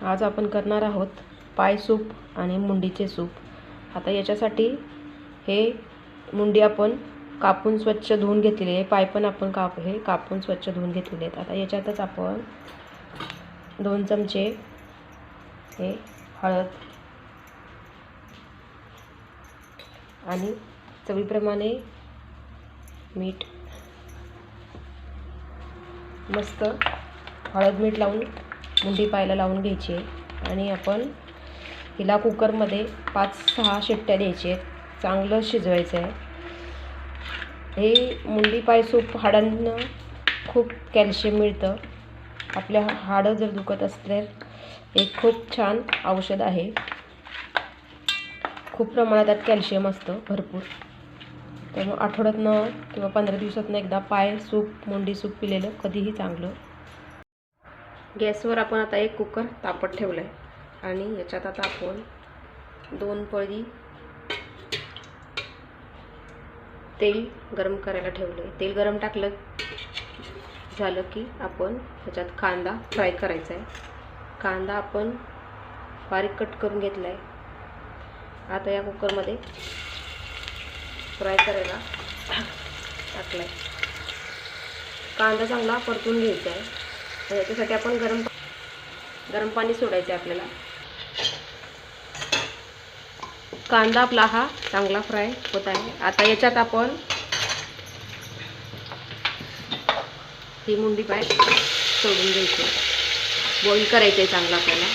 आज आपण करणार आहोत पाय सूप आणि मुंडीचे सूप. आता याच्यासाठी हे मुंडी आपण कापून स्वच्छ धुवून घेतलेली आहे. पाय पण आपण काप हे कापून स्वच्छ धुवून घेतलेले आहेत. आता याच्यातच आपण दोन चमचे हे हळद आणि चवीप्रमाणे मीठ मस्त हळद मीठ लावून मुंडी पायाला लावून घ्यायची आहे. आणि आपण हिला कुकरमध्ये पाच सहा शिट्ट्या द्यायचे आहेत. चांगलं शिजवायचं आहे. हे मुंडी पाय सूप हाडांना खूप कॅल्शियम मिळतं. आपल्या हाडं जर दुखत असले एक खूप छान औषध आहे. खूप प्रमाणात त्यात कॅल्शियम असतं भरपूर. त्यामुळे आठवड्यातनं किंवा पंधरा दिवसातनं एकदा पाय सूप मुंडी सूप पिलेलं कधीही चांगलं. गॅसवर आपण आता एक कुकर तापत ठेवलं आहे आणि याच्यात आता आपण दोन पळी तेल गरम करायला ठेवलं आहे तेल गरम टाकलं झालं की आपण ह्याच्यात कांदा फ्राय करायचा आहे कांदा आपण बारीक कट करून घेतला आहे आता या कुकरमध्ये फ्राय करायला टाकला आहे कांदा चांगला परतून घ्यायचा आहे तर याच्यासाठी आपण गरम गरम पाणी सोडायचं आहे आपल्याला. कांदा आपला हा चांगला फ्राय होत आहे. आता याच्यात आपण ही मुंडी पाय सोडून द्यायची. बॉईल करायचं आहे चांगलं आपल्याला.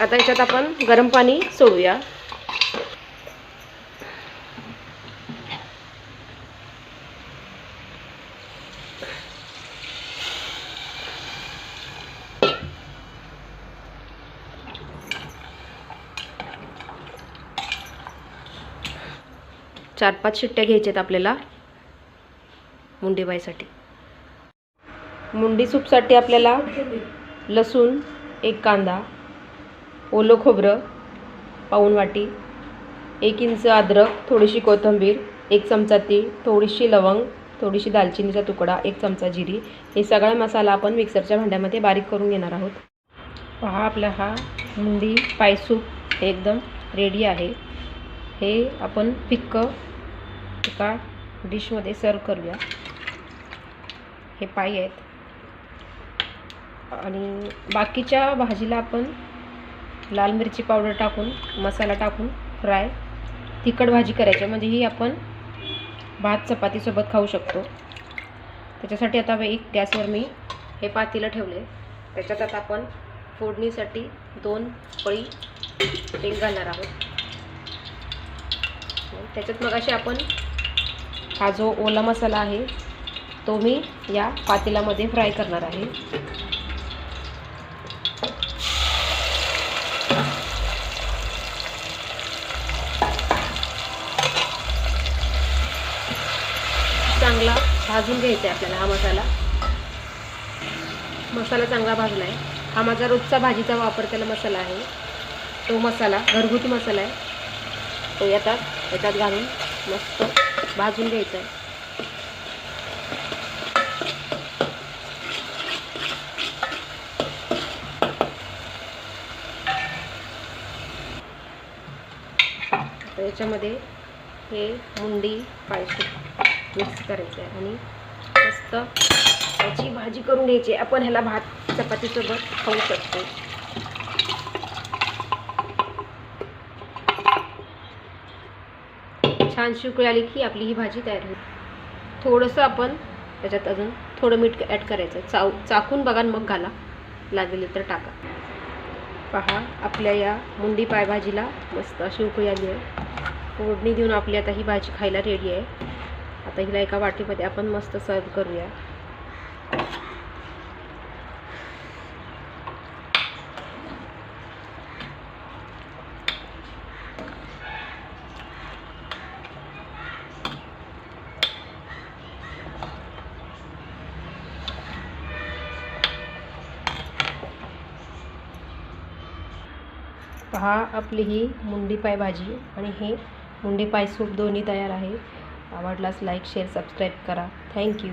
आता याच्यात आपण गरम पाणी सोडूया. चार पाच शिट्ट्या घ्यायच्यात आपल्याला मुंडीबाईसाठी. मुंडी सूपसाठी आपल्याला लसूण एक कांदा ओलं खोबरं पाऊण वाटी एक इंच अद्रक थोडीशी कोथिंबीर एक चमचा तीळ थोडीशी लवंग थोडीशी दालचिनीचा तुकडा एक चमचा जिरी. हे सगळा मसाला आपण मिक्सरच्या भांड्यामध्ये बारीक करून घेणार आहोत. पहा आपला हा मुंडी पाय सूप एकदम रेडी आहे. हे आपण फिक्क एका डिशमध्ये सर्व करूया. हे पाय आहेत. आणि बाकीच्या भाजीला आपण लाल मिरची पावडर टाकून मसाला टाकून फ्राय तिखट भाजी करायची. म्हणजे ही आपण भात चपातीसोबत खाऊ शकतो. त्याच्यासाठी आता एक गॅसवर मी हे पातीला ठेवले. त्याच्यात आता आपण फोडणीसाठी दोन पळी तेल घालणार आहोत. त्याच्यात मग असे आपण हा जो ओला मसाला आहे तो मी या पातेल्यामध्ये फ्राय करणार आहे. चांगला भाजून घ्यायचा आहे आपल्याला हा मसाला. मसाला चांगला भाजला आहे. हा माझा रोजचा भाजीचा वापर केला मसाला आहे. तो मसाला घरगुती मसाला आहे. तो येतात याच्यात घालून मस्त भाजून घ्यायचा आहे. तर याच्यामध्ये हे मुंडी पाहिजे. मिक्स करायचं आहे आणि मस्त त्याची भाजी करून घ्यायची. आपण ह्याला भात चपातीसोबत खाऊ शकतो. छान शिकळी आली की आपली ही भाजी तयार होईल. थोडंसं आपण त्याच्यात अजून थोडं मीठ ॲड करायचं चाव चाकून बघा मग घाला. लागेल तर टाका. पहा आपल्या या मुंडी पायभाजीला मस्त अशी उकळी आली आहे. फोडणी देऊन आपली आता ही भाजी खायला रेडी आहे. आता हिला एका वाटीमध्ये आपण मस्त सर्व करूया. पहा आपली ही मुंडी पाय भाजी आणि हे मुंडी पाय सूप दोन्ही तयार आहे. आवडलास लाईक शेअर सबस्क्राईब करा. Thank you